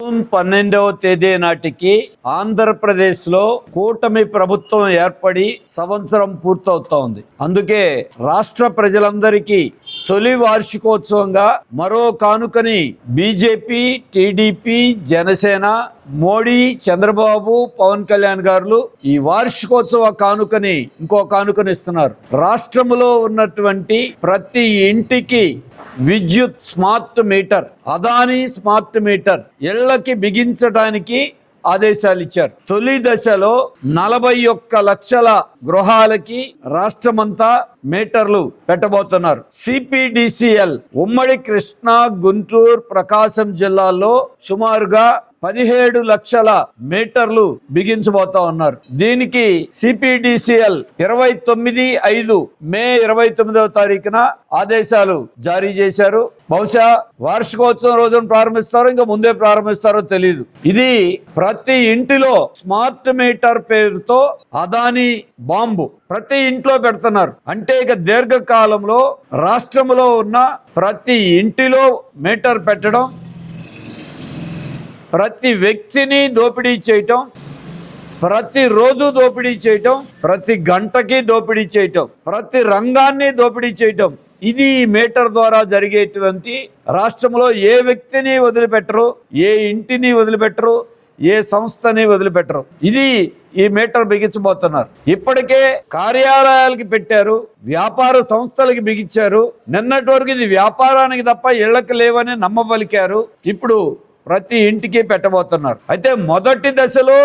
June పన్నెండవ తేదీ నాటికి ఆంధ్రప్రదేశ్లో కూటమి ప్రభుత్వం ఏర్పడి సంవత్సరం పూర్తవుతోంది. అందుకే రాష్ట్ర ప్రజలందరికీ తొలి వార్షికోత్సవంగా మరో కానుకని బీజేపీ టీడీపీ జనసేన మోడీ చంద్రబాబు పవన్ కళ్యాణ్ గారు ఈ వార్షికోత్సవ కానుకని ఇంకో కానుకని ఇస్తున్నారు. రాష్ట్రంలో ఉన్నటువంటి ప్రతి ఇంటికి విద్యుత్ smart meter Adani smart meter ఇళ్ళకి బిగించడానికి ఆదేశాలు ఇచ్చారు. తొలి దశలో నలభై ఒక్క లక్షల గృహాలకి రాష్ట్రమంతా మీటర్లు పెట్టబోతున్నారు. సిపిడిసిఎల్ ఉమ్మడి కృష్ణా గుంటూరు ప్రకాశం జిల్లాలో సుమారుగా పదిహేడు లక్షల మీటర్లు బిగించబోతా ఉన్నారు. దీనికి సిపిడిసిఎల్ ఇరవై తొమ్మిది ఐదు మే ఇరవై తొమ్మిదవ తారీఖున ఆదేశాలు జారీ చేశారు. బహుశా వార్షికోత్సవం రోజున ప్రారంభిస్తారో ఇంకా ముందే ప్రారంభిస్తారో తెలియదు ఇది ప్రతి ఇంటిలో స్మార్ట్ మీటర్ పేరుతో అదాని బాంబు ప్రతి ఇంట్లో పెడుతున్నారు. అంటే ఇక దీర్ఘకాలంలో రాష్ట్రంలో ఉన్న ప్రతి ఇంటిలో మీటర్ పెట్టడం ప్రతి వ్యక్తిని దోపిడీ చేయటం ప్రతిరోజు దోపిడీ చేయటం ప్రతి గంటకి దోపిడీ చేయటం ప్రతి రంగాన్ని దోపిడీ చేయటం ఇది మీటర్ ద్వారా జరిగేటువంటి రాష్ట్రంలో ఏ వ్యక్తిని వదిలిపెట్టరు ఏ ఇంటిని వదిలిపెట్టరు ఏ సంస్థని వదిలిపెట్టరు. ఇది ఈ మీటర్ బిగించబోతున్నారు. ఇప్పటికే కార్యాలయాలకి పెట్టారు వ్యాపార సంస్థలకి బిగించారు. నిన్నటి వరకు ఇది వ్యాపారానికి తప్ప ఇళ్ళకు లేవని నమ్మబలికారు. ఇప్పుడు ప్రతి ఇంటికి పెట్టబోతున్నారు. అయితే మొదటి దశలో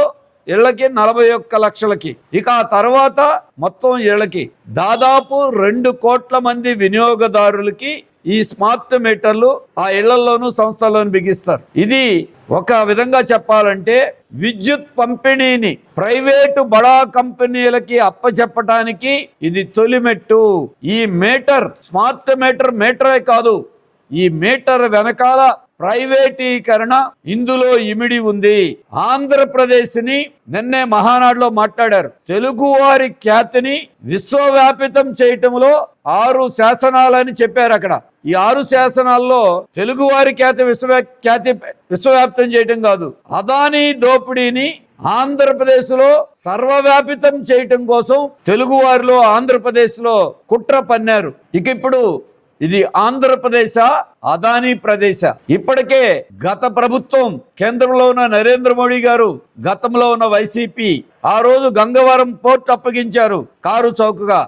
ఇళ్ళకి నలభై ఒక్క లక్షలకి. ఇక ఆ తర్వాత మొత్తం ఇళ్ళకి. దాదాపు రెండు కోట్ల మంది వినియోగదారులకి ఈ స్మార్ట్ మీటర్లు ఆ ఇళ్ళలోనూ సంస్థల్లోనూ బిగిస్తారు. ఇది ఒక విధంగా చెప్పాలంటే విద్యుత్ పంపిణీని ప్రైవేటు బడా కంపెనీలకి అప్పచెప్పటానికి ఇది తొలిమెట్టు. ఈ మీటర్ స్మార్ట్ మీటర్ మీటరే కాదు ఈ మీటర్ వెనకాల ప్రైవేటీకరణ ఇందులో ఇమిడి ఉంది. ఆంధ్రప్రదేశ్ని నిన్నే మహానాడులో మాట్లాడారు. తెలుగువారి ఖ్యాతిని విశ్వవ్యాపితం చేయటంలో ఆరు శాసనాలని చెప్పారు అక్కడ. ఈ ఆరు శాసనాల్లో తెలుగువారి ఖ్యాతి విశ్వ ఖ్యాతి విశ్వవ్యాప్తం చేయటం కాదు. అదానీ దోపిడీని ఆంధ్రప్రదేశ్లో సర్వవ్యాపితం చేయటం కోసం తెలుగువారిలో ఆంధ్రప్రదేశ్లో కుట్ర పన్నారు. ఇక ఇప్పుడు ఇది ఆంధ్రప్రదేశ అదానీ ప్రదేశ. ఇప్పటికే గత ప్రభుత్వం కేంద్రంలో ఉన్న నరేంద్ర మోడీ గారు గతంలో ఉన్న వైసీపీ ఆ రోజు గంగవరం పోర్ట్ అప్పగించారు కారు చౌకగా.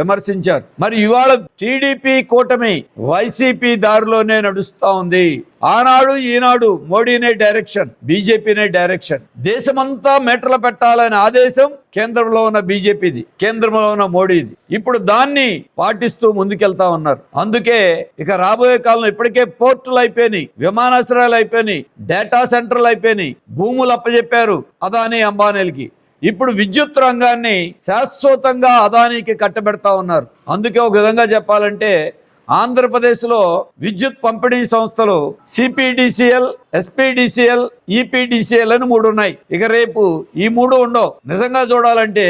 విమర్శించారు. మరి ఇవాళ టీడీపీ కూటమి వైసీపీ దారిలోనే నడుస్తా ఉంది. ఆనాడు ఈనాడు మోడీనే డైరెక్షన్ బీజేపీనే డైరెక్షన్. దేశమంతా మెట్రలు పెట్టాలనే ఆదేశం కేంద్రంలో ఉన్న బీజేపీది కేంద్రంలో ఉన్న మోడీది. ఇప్పుడు దాన్ని పాటిస్తూ ముందుకెళ్తా ఉన్నారు. అందుకే ఇక రాబోయే కాలంలో ఇప్పటికే పోర్టులు అయిపోయినాయి విమానాశ్రయాలు అయిపోయినాయి డేటా సెంటర్లు అయిపోయినాయి. భూములు అప్పచెప్పారు అదానీ అంబానీలకి. ఇప్పుడు విద్యుత్ రంగాన్ని శాశ్వతంగా అదానికి కట్టబెడతా ఉన్నారు. అందుకే ఒక విధంగా చెప్పాలంటే ఆంధ్రప్రదేశ్లో విద్యుత్ పంపిణీ సంస్థలు సిపిడిసిఎల్ ఎస్పిడిసిఎల్ ఈపిడిసిఎల్ అని మూడు ఉన్నాయి. ఇక రేపు ఈ మూడు ఉండవు. నిజంగా చూడాలంటే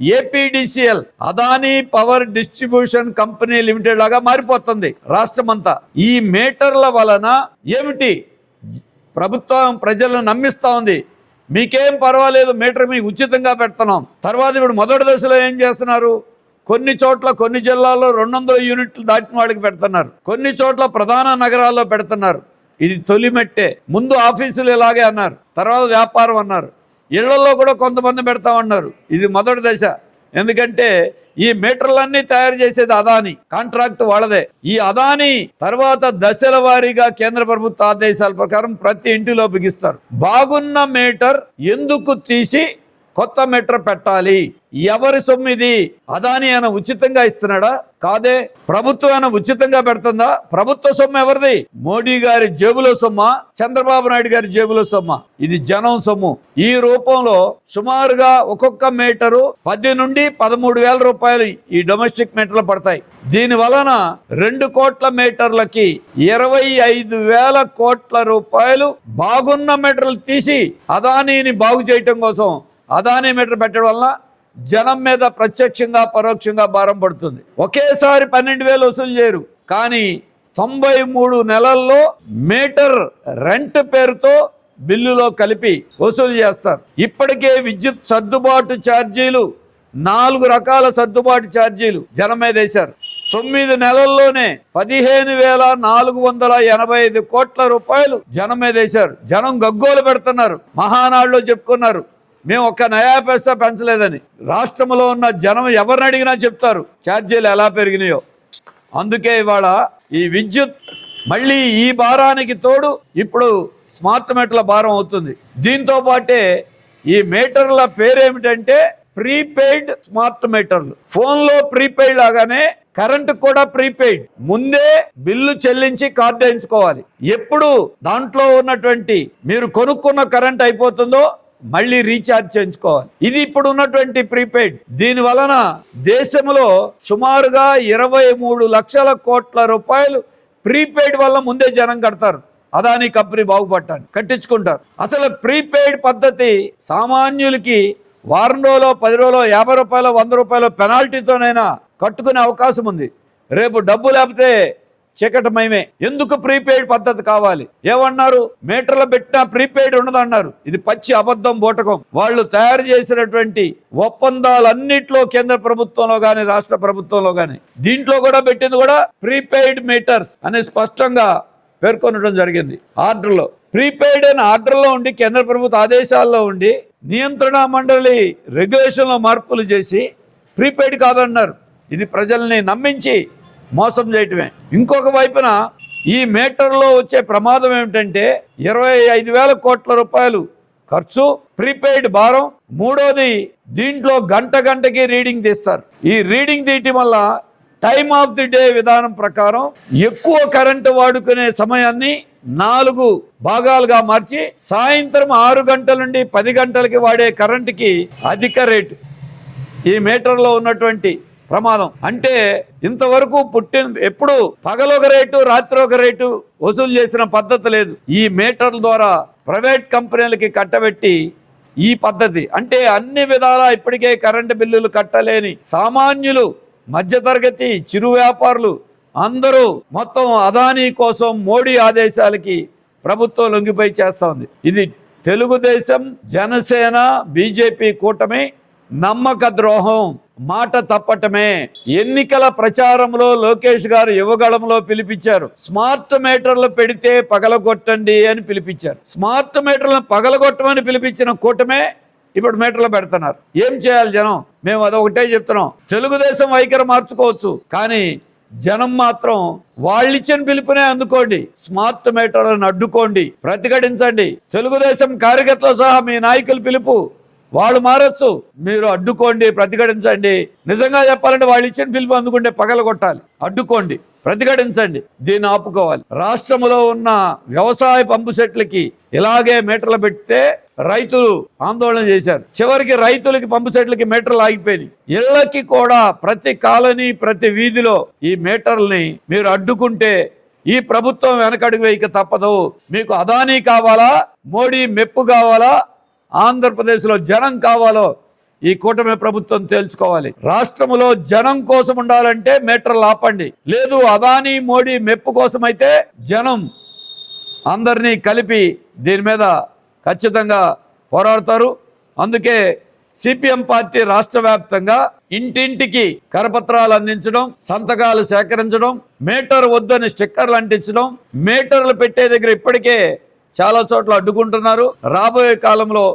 APDCL Adani power distribution company limited లాగా మారిపోతుంది రాష్ట్రమంతా. ఈ మీటర్ల వలన ఏమిటి? ప్రభుత్వం ప్రజలను నమ్మిస్తూ ఉంది. మీకేం పర్వాలేదు మీటర్ మీకు ఉచితంగా పెడుతున్నాం. తర్వాత ఇప్పుడు మొదటి దశలో ఏం చేస్తున్నారు? కొన్ని చోట్ల కొన్ని జిల్లాల్లో రెండు వందల యూనిట్లు దాటిన వాళ్ళకి పెడుతున్నారు. కొన్ని చోట్ల ప్రధాన నగరాల్లో పెడుతున్నారు. ఇది తొలిమెట్టే ముందు ఆఫీసులు ఇలాగే అన్నారు. తర్వాత వ్యాపారం అన్నారు. ఇళ్ళలో కూడా కొంతమంది పెడతామన్నారు. ఇది మొదటి దశ. ఎందుకంటే ఈ మీటర్లన్నీ తయారు చేసేది అదాని. కాంట్రాక్ట్ వాళ్ళదే. ఈ అదాని తర్వాత దశల వారీగా కేంద్ర ప్రభుత్వ ఆదేశాల ప్రకారం ప్రతి ఇంటిలో బిగిస్తారు. బాగున్న మీటర్ ఎందుకు తీసి కొత్త మీటర్ పెట్టాలి. ఎవరి సొమ్ము ఇది? అదాని ఆయన ఉచితంగా ఇస్తున్నాడా? కాదే ప్రభుత్వం ఆయన ఉచితంగా పెడుతుందా? ప్రభుత్వ సొమ్ము ఎవరిది? మోడీ గారి జేబులో సొమ్మ? చంద్రబాబు నాయుడు గారి జేబులో సొమ్మ? ఇది జనం సొమ్ము. ఈ రూపంలో సుమారుగా ఒక్కొక్క మీటరు పది నుండి పదమూడు వేల రూపాయలు ఈ డొమెస్టిక్ మీటర్లు పడతాయి. దీని వలన రెండు కోట్ల మీటర్లకి ఇరవై ఐదు వేల కోట్ల రూపాయలు బాగున్న మీటర్లు తీసి అదానీని బాగు చేయటం కోసం అదానీ మీటర్ పెట్టడం వలన జనం మీద ప్రత్యక్షంగా పరోక్షంగా భారం పడుతుంది. ఒకేసారి పన్నెండు వేలు వసూలు చేయరు. కానీ తొంభై మూడు నెలల్లో మీటర్ రెంట్ పేరుతో బిల్లులో కలిపి వసూలు చేస్తారు. ఇప్పటికే విద్యుత్ సర్దుబాటు ఛార్జీలు నాలుగు రకాల సర్దుబాటు ఛార్జీలు జనం మీద వేశారు. తొమ్మిది నెలల్లోనే పదిహేను వేల నాలుగు వందల ఎనభై ఐదు కోట్ల రూపాయలు జనం మీద వేశారు. జనం గగ్గోలు పెడుతున్నారు. మహానాడులో చెప్పుకున్నారు. మేము ఒక్క నయా పైసా పెంచలేదని. రాష్ట్రంలో ఉన్న జనం ఎవరిని అడిగినా చెప్తారు ఛార్జీలు ఎలా పెరిగినాయో. అందుకే ఇవాళ ఈ విద్యుత్ మళ్ళీ ఈ భారానికి తోడు ఇప్పుడు స్మార్ట్ మీటర్ల భారం అవుతుంది. దీంతో పాటే ఈ మీటర్ల పేరేమిటంటే ప్రీపెయిడ్ స్మార్ట్ మీటర్లు. ఫోన్లో ప్రీపెయిడ్ లాగానే కరెంట్ కూడా ప్రీపెయిడ్. ముందే బిల్లు చెల్లించి కార్డు వేయించుకోవాలి. ఎప్పుడు దాంట్లో ఉన్నటువంటి మీరు కొనుక్కున్న కరెంట్ అయిపోతుందో మళ్ళీ రీఛార్జ్ చేయించుకోవాలి. ఇది ఇప్పుడు ఉన్నటువంటి ప్రీపెయిడ్. దీని వలన దేశంలో సుమారుగా ఇరవై మూడు లక్షల కోట్ల రూపాయలు ప్రీపెయిడ్ వల్ల ముందే జనం కడతారు. అదాని కంపెనీ బాగుపడటాన్ని కట్టించుకుంటారు. అసలు ప్రీపెయిడ్ పద్ధతి సామాన్యులకి వారం రోజులో పది రోజులో యాభై రూపాయలు వంద రూపాయలు పెనాల్టీతోనైనా కట్టుకునే అవకాశం ఉంది. రేపు డబ్బు లేకపోతే చీకటమయమే. ఎందుకు ప్రీపెయిడ్ పద్ధతి కావాలి? ఏమన్నారు? మీటర్లు పెట్టినా ప్రీపెయిడ్ ఉండదన్నారు. ఇది పచ్చి అబద్ధం బోటకం. వాళ్ళు తయారు చేసినటువంటి ఒప్పందాలన్నిట్లో కేంద్ర ప్రభుత్వంలో కానీ రాష్ట్ర ప్రభుత్వంలో కానీ దీంట్లో కూడా పెట్టింది కూడా ప్రీపెయిడ్ మీటర్స్ అని స్పష్టంగా పేర్కొనడం జరిగింది ఆర్డర్లో. ప్రీపెయిడ్ అయిన ఆర్డర్లో ఉండి కేంద్ర ప్రభుత్వ ఆదేశాల్లో ఉండి నియంత్రణ మండలి రెగ్యులేషన్లో మార్పులు చేసి ప్రీపెయిడ్ కాదన్నారు. ఇది ప్రజల్ని నమ్మించి మోసం చేయటమే. ఇంకొక వైపున ఈ మీటర్లో వచ్చే ప్రమాదం ఏమిటంటే ఇరవై ఐదు వేల కోట్ల రూపాయలు ఖర్చు ప్రీపెయిడ్ భారం మూడోది దీంట్లో గంట గంటకి రీడింగ్ తీస్తారు. ఈ రీడింగ్ తీయటం వల్ల టైమ్ ఆఫ్ ది డే విధానం ప్రకారం ఎక్కువ కరెంటు వాడుకునే సమయాన్ని నాలుగు భాగాలుగా మార్చి సాయంత్రం ఆరు గంటల నుండి పది గంటలకి వాడే కరెంటుకి అధిక రేటు. ఈ మీటర్లో ఉన్నటువంటి ప్రమాదం. అంటే ఇంతవరకు పుట్టిన ఎప్పుడు పగలొక రేటు రాత్రి ఒక రేటు వసూలు చేసిన పద్ధతి లేదు. ఈ మీటర్ల ద్వారా ప్రైవేట్ కంపెనీలకి కట్టబెట్టి ఈ పద్ధతి. అంటే అన్ని విధాలా ఇప్పటికే కరెంటు బిల్లులు కట్టలేని సామాన్యులు మధ్యతరగతి చిరు వ్యాపారులు అందరూ మొత్తం అదానీ కోసం మోడీ ఆదేశాలకి ప్రభుత్వం లొంగిపోయి చేస్తోంది ఇది తెలుగుదేశం జనసేన బీజేపీ కూటమి నమ్మక ద్రోహం. మాట తప్పటమే ఎన్నికల ప్రచారంలో లోకేష్ గారు యువగళంలో పిలిపించారు. స్మార్ట్ మీటర్లు పెడితే పగలగొట్టండి అని పిలిపించారు. స్మార్ట్ మీటర్లను పగలగొట్టమని పిలిపించిన కూటమే ఇప్పుడు మీటర్లు పెడుతున్నారు. ఏం చేయాలి జనం? మేము అదొకటే చెప్తున్నాం. తెలుగుదేశం వైఖరి మార్చుకోవచ్చు. కానీ జనం మాత్రం వాళ్ళిచ్చిన పిలుపునే అందుకోండి. స్మార్ట్ మీటర్లను అడ్డుకోండి. ప్రతిఘటించండి. తెలుగుదేశం కార్యకర్తలు సహా మీ నాయకుల పిలుపు వాళ్ళు మారచ్చు. మీరు అడ్డుకోండి ప్రతిఘటించండి. నిజంగా చెప్పాలంటే వాళ్ళు ఇచ్చిన పిలుపు అందుకుంటే పగల కొట్టాలి. అడ్డుకోండి ప్రతిఘటించండి. దీన్ని ఆపుకోవాలి. రాష్ట్రంలో ఉన్న వ్యవసాయ పంపు సెట్లకి ఇలాగే మీటర్లు పెడితే రైతులు ఆందోళన చేశారు. చివరికి రైతులకి పంపు సెట్లకి మీటర్లు ఆగిపోయినాయి. ఇళ్ళకి కూడా ప్రతి కాలనీ ప్రతి వీధిలో ఈ మీటర్లని మీరు అడ్డుకుంటే ఈ ప్రభుత్వం వెనకడుగు వేయక తప్పదు. మీకు అదానీ కావాలా? మోడీ మెప్పు కావాలా? ఆంధ్రప్రదేశ్లో జనం కావాలో ఈ కూటమి ప్రభుత్వం తేల్చుకోవాలి. రాష్ట్రంలో జనం కోసం ఉండాలంటే మీటర్లు ఆపండి. లేదు అదానీ మోడీ మెప్పు కోసం అయితే జనం అందరినీ కలిపి దీని మీద ఖచ్చితంగా పోరాడతారు. అందుకే సిపిఎం పార్టీ రాష్ట్ర వ్యాప్తంగా ఇంటింటికి కరపత్రాలు అందించడం సంతకాలు సేకరించడం మీటర్ వద్దని స్టిక్కర్లు అంటించడం మీటర్లు పెట్టే దగ్గర ఇప్పటికే చాలా చోట్ల అడ్డుకుంటున్నారు. రాబోయే కాలంలో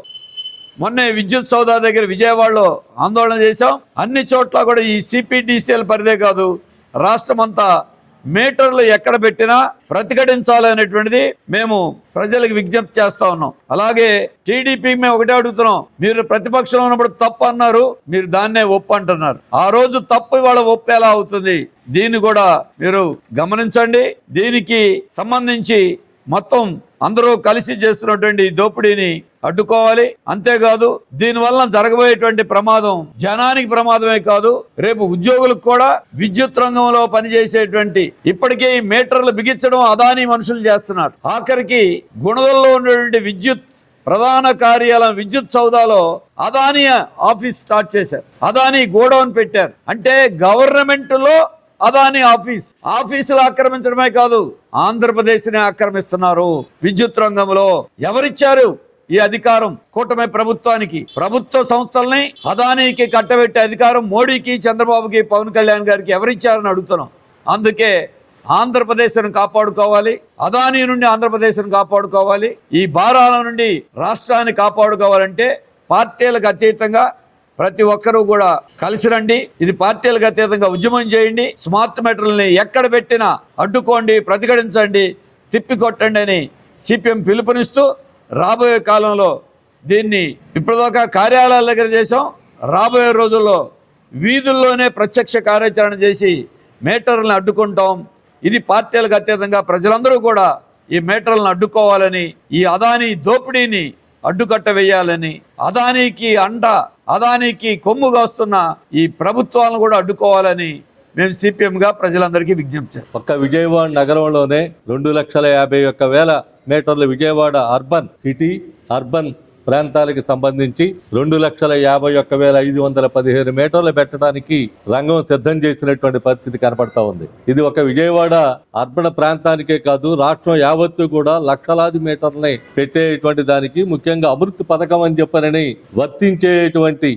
మొన్నే విద్యుత్ సౌదా దగ్గర విజయవాడలో ఆందోళన చేశాం. అన్ని చోట్ల కూడా ఈ సిపిడిసిఎల్ పరిదే కాదు. రాష్ట్రం అంతా మీటర్లు ఎక్కడ పెట్టినా ప్రతిఘటించాలనేటువంటిది మేము ప్రజలకు విజ్ఞప్తి చేస్తా ఉన్నాం. అలాగే టీడీపీ మేము ఒకటే అడుగుతున్నాం. మీరు ప్రతిపక్షంలో ఉన్నప్పుడు తప్పు అన్నారు మీరు దాన్నే ఒప్పు అంటున్నారు. ఆ రోజు తప్పు ఇవాళ ఒప్పు ఎలా అవుతుంది? దీన్ని కూడా మీరు గమనించండి. దీనికి సంబంధించి మొత్తం అందరూ కలిసి చేస్తున్నటువంటి ఈ దోపిడీని అడ్డుకోవాలి. అంతేకాదు దీనివల్ల జరగబోయేటువంటి ప్రమాదం జనానికి ప్రమాదమే కాదు రేపు ఉద్యోగులకు కూడా విద్యుత్ రంగంలో పనిచేసేటువంటి ఇప్పటికే మీటర్లు బిగించడం అదానీ మనుషులు చేస్తున్నారు. ఆఖరికి గుణదల్లో ఉన్నటువంటి విద్యుత్ ప్రధాన కార్యాలయం విద్యుత్ సౌదాలో అదానీ ఆఫీస్ స్టార్ట్ చేశారు. అదానీ గోడౌన్ పెట్టారు. అంటే గవర్నమెంట్లో అదాని ఆఫీస్. ఆఫీసులు ఆక్రమించడమే కాదు ఆంధ్రప్రదేశ్ని ఆక్రమిస్తున్నారు. విద్యుత్ రంగంలో ఎవరిచ్చారు ఈ అధికారం? కూటమి ప్రభుత్వానికి. ప్రభుత్వ సంస్థల్ని అదానీకి కట్టబెట్టే అధికారం మోడీకి చంద్రబాబుకి పవన్ కళ్యాణ్ గారికి ఎవరిచ్చారని అడుగుతున్నాం. అందుకే ఆంధ్రప్రదేశ్ను కాపాడుకోవాలి అదానీ నుండి ఆంధ్రప్రదేశ్ను కాపాడుకోవాలి ఈ భారాల నుండి రాష్ట్రాన్ని కాపాడుకోవాలంటే పార్టీలకు అతీతంగా ప్రతి ఒక్కరూ కూడా కలిసి రండి. ఇది పార్టీలకు అతీతంగా ఉద్యమం చేయండి. స్మార్ట్ మీటర్లని ఎక్కడ పెట్టినా అడ్డుకోండి ప్రతిఘటించండి తిప్పికొట్టండి అని సిపిఎం పిలుపునిస్తూ రాబోయే కాలంలో దీన్ని ఇప్పటిదాకా కార్యాలయాల దగ్గర చేసాం రాబోయే రోజుల్లో వీధుల్లోనే ప్రత్యక్ష కార్యాచరణ చేసి మీటర్లను అడ్డుకుంటాం. ఇది పార్టీలకు అతీతంగా ప్రజలందరూ కూడా ఈ మీటర్లను అడ్డుకోవాలని ఈ అదానీ దోపిడీని అడ్డుకట్ట వేయాలని అదానికి అండ అదానికి కొమ్ముగా వస్తున్న ఈ ప్రభుత్వాలను కూడా అడ్డుకోవాలని మేము సిపిఎంగా ప్రజలందరికీ విజ్ఞప్తి చేస్తాం. ఒక్క విజయవాడ నగరంలోనే రెండు లక్షల యాభై ఒక్క వేల మీటర్ల విజయవాడ అర్బన్ సిటీ అర్బన్ ప్రాంతాలకు సంబంధించి రెండు లక్షల యాభై ఒక్క వేల ఐదు వందల పదిహేను మీటర్లు పెట్టడానికి రంగం సిద్ధం చేసినటువంటి పరిస్థితి కనపడతా ఉంది. ఇది ఒక విజయవాడ అర్బన్ ప్రాంతానికే కాదు రాష్ట్రం యావత్తు కూడా లక్షలాది మీటర్లని పెట్టేటువంటి దానికి ముఖ్యంగా అమృత్ పథకం అని చెప్పనని వర్తించేటువంటి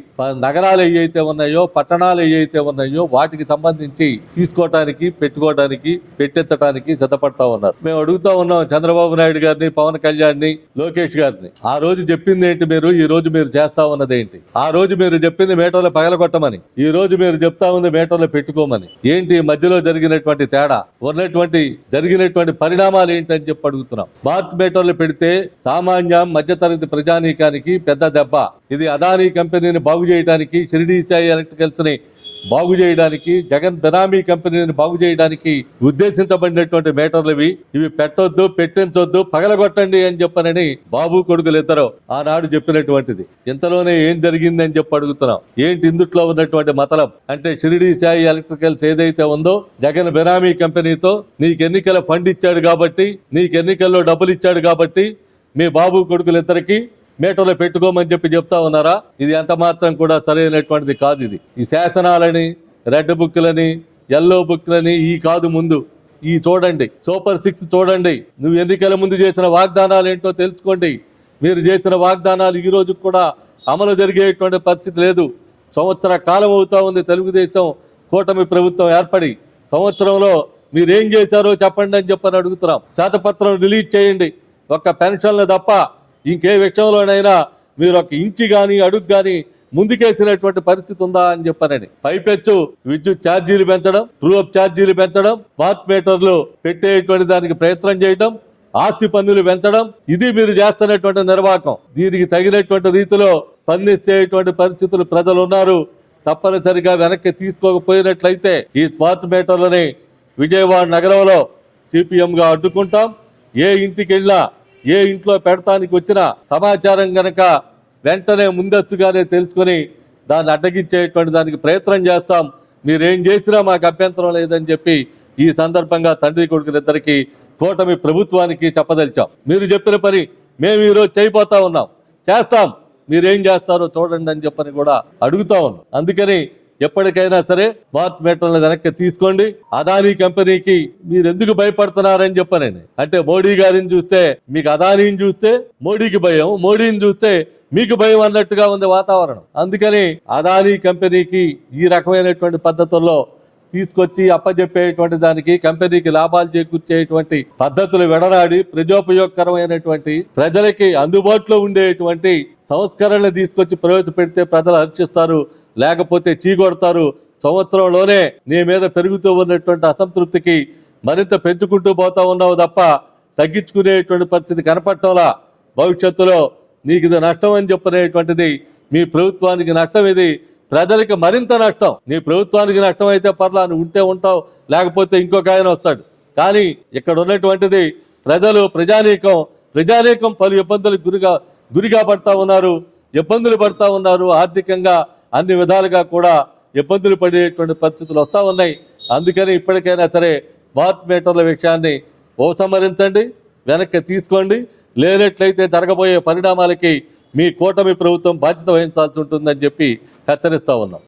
నగరాలు ఏవైతే ఉన్నాయో పట్టణాలు ఏవైతే ఉన్నాయో వాటికి సంబంధించి తీసుకోవటానికి పెట్టుకోవడానికి పెట్టెత్తడానికి సిద్ధపడతా ఉన్నారు. మేము అడుగుతా ఉన్నాం చంద్రబాబు నాయుడు గారిని పవన్ కళ్యాణ్ని లోకేష్ గారిని. ఆ రోజు చెప్పింది ఏంటి మీరు? ఈ రోజు మీరు చేస్తా ఉన్నది ఏంటి ఆ రోజు మీరు చెప్పింది మేటర్లు పగలగొట్టమని ఈ రోజు మీరు చెప్తా ఉంది మేటర్లు పెట్టుకోమని ఏంటి మధ్యలో జరిగినటువంటి తేడా? ఉన్నటువంటి జరిగినటువంటి పరిణామాలు ఏంటి అని చెప్పి అడుగుతున్నాం. స్మార్ట్ మీటర్లు పెడితే సామాన్య మధ్యతరగతి ప్రజానీకానికి పెద్ద దెబ్బ. ఇది అదానీ కంపెనీని బాగు చేయడానికి షిరిడీ సాయి ఎలక్ట్రికల్స్ని బాగు చేయడానికి జగన్ బెనామీ కంపెనీని బాగు చేయడానికి ఉద్దేశించబడినటువంటి మీటర్లు ఇవి ఇవి పెట్టొద్దు పెట్టించొద్దు పగలగొట్టండి అని చెప్పనని బాబు కొడుకులు ఇద్దరు ఆనాడు చెప్పినటువంటిది. ఇంతలోనే ఏం జరిగింది అని చెప్పి అడుగుతున్నాం. ఏంటి ఇందుట్లో ఉన్నటువంటి మతలం? అంటే షిరిడి సాయి ఎలక్ట్రికల్స్ ఏదైతే ఉందో జగన్ బెనామీ కంపెనీతో నీకు ఎన్నికల ఫండ్ ఇచ్చాడు కాబట్టి నీకు ఎన్నికల్లో డబ్బులు ఇచ్చాడు కాబట్టి మీ బాబు కొడుకులిద్దరికి మీటర్లో పెట్టుకోమని చెప్పి చెప్తా ఉన్నారా? ఇది ఎంత మాత్రం కూడా సరైనటువంటిది కాదు ఇది. ఈ శాసనాలని రెడ్ బుక్లని ఎల్లో బుక్లని ఈ కాదు ముందు. ఈ చూడండి సూపర్ సిక్స్ చూడండి. నువ్వు ఎన్నికల ముందు చేసిన వాగ్దానాలు ఏంటో తెలుసుకోండి. మీరు చేసిన వాగ్దానాలు ఈ రోజు కూడా అమలు జరిగేటువంటి పరిస్థితి లేదు. సంవత్సర కాలం అవుతా ఉంది తెలుగుదేశం కూటమి ప్రభుత్వం ఏర్పడి. సంవత్సరంలో మీరేం చేశారో చెప్పండి అని చెప్పని అడుగుతున్నాం. శాతపత్రం రిలీజ్ చేయండి. ఒక్క పెన్షన్లు తప్ప ఇంకే విషయంలోనైనా మీరు ఒక ఇంచి కానీ అడుగు కానీ ముందుకేసినటువంటి పరిస్థితి ఉందా అని చెప్పనని. పైపెచ్చు విద్యుత్ ఛార్జీలు పెంచడం ట్రూ ఛార్జీలు పెంచడం స్మార్ట్ మీటర్లు పెట్టేటువంటి దానికి ప్రయత్నం చేయడం ఆస్తి పన్నులు పెంచడం ఇది మీరు చేస్తున్నటువంటి నిర్వాహకం. దీనికి తగినటువంటి రీతిలో స్పందించేటువంటి పరిస్థితులు ప్రజలు ఉన్నారు తప్పనిసరిగా వెనక్కి తీసుకోకపోయినట్లయితే ఈ స్మార్ట్ మీటర్లని విజయవాడ నగరంలో సిపిఎంగా అడ్డుకుంటాం. ఏ ఇంటికి వెళ్ళినా ఏ ఇంట్లో పెడతానికి వచ్చిన సమాచారం గనక వెంటనే ముందస్తుగానే తెలుసుకొని దాన్ని అడ్డగించేటువంటి దానికి ప్రయత్నం చేస్తాం. మీరేం చేసినా మాకు అభ్యంతరం లేదని చెప్పి ఈ సందర్భంగా తండ్రి కొడుకులిద్దరికి కూటమి ప్రభుత్వానికి చెప్పదలిచాం. మీరు చెప్పిన పని మేము ఈరోజు చేయబోతా ఉన్నాం. చేస్తాం. మీరేం చేస్తారో చూడండి అని చెప్పని కూడా అడుగుతా ఉన్నాం. అందుకని ఎప్పటికైనా సరే స్మార్ట్ మీటర్లను వెనక్కి తీసుకోండి. అదానీ కంపెనీకి మీరు ఎందుకు భయపడుతున్నారని చెప్పనని అంటే మోడీ గారిని చూస్తే మీకు అదానీని చూస్తే మోడీకి భయం మోడీని చూస్తే మీకు భయం అన్నట్టుగా ఉంది వాతావరణం. అందుకని అదానీ కంపెనీకి ఈ రకమైనటువంటి పద్ధతుల్లో తీసుకొచ్చి అప్పజెప్పేటువంటి దానికి కంపెనీకి లాభాలు చేకూర్చేటువంటి పద్ధతులు వెడనాడి ప్రజోపయోగకరమైనటువంటి ప్రజలకి అందుబాటులో ఉండేటువంటి సంస్కరణలు తీసుకొచ్చి ప్రవేశపెడితే ప్రజలు హర్షిస్తారు. లేకపోతే చీగొడతారు సంవత్సరంలోనే నీ మీద పెరుగుతూ ఉన్నటువంటి అసంతృప్తికి మరింత పెంచుకుంటూ పోతా ఉన్నావు తప్ప తగ్గించుకునేటువంటి పరిస్థితి కనపడటంలా భవిష్యత్తులో నీకు ఇది నష్టం అని చెప్పనేటువంటిది మీ ప్రభుత్వానికి నష్టం ఇది. ప్రజలకు మరింత నష్టం. నీ ప్రభుత్వానికి నష్టం అయితే పర్లా నువ్వు ఉంటే ఉంటావు లేకపోతే ఇంకొక ఆయన వస్తాడు. కానీ ఇక్కడ ఉన్నటువంటిది ప్రజలు ప్రజానీకం ప్రజానీకం పలు ఇబ్బందులకు గురిగా గురిగా పడతా ఉన్నారు ఇబ్బందులు పడతా ఉన్నారు. ఆర్థికంగా అన్ని విధాలుగా కూడా ఇబ్బందులు పడేటువంటి పరిస్థితులు వస్తూ ఉన్నాయి. అందుకని ఇప్పటికైనా సరే స్మార్ట్ మీటర్ల విషయాన్ని ఉపసంహరించండి వెనక్కి తీసుకోండి. లేనట్లయితే జరగబోయే పరిణామాలకి మీ కూటమి ప్రభుత్వం బాధ్యత వహించాల్సి ఉంటుందని చెప్పి హెచ్చరిస్తూ ఉన్నాం.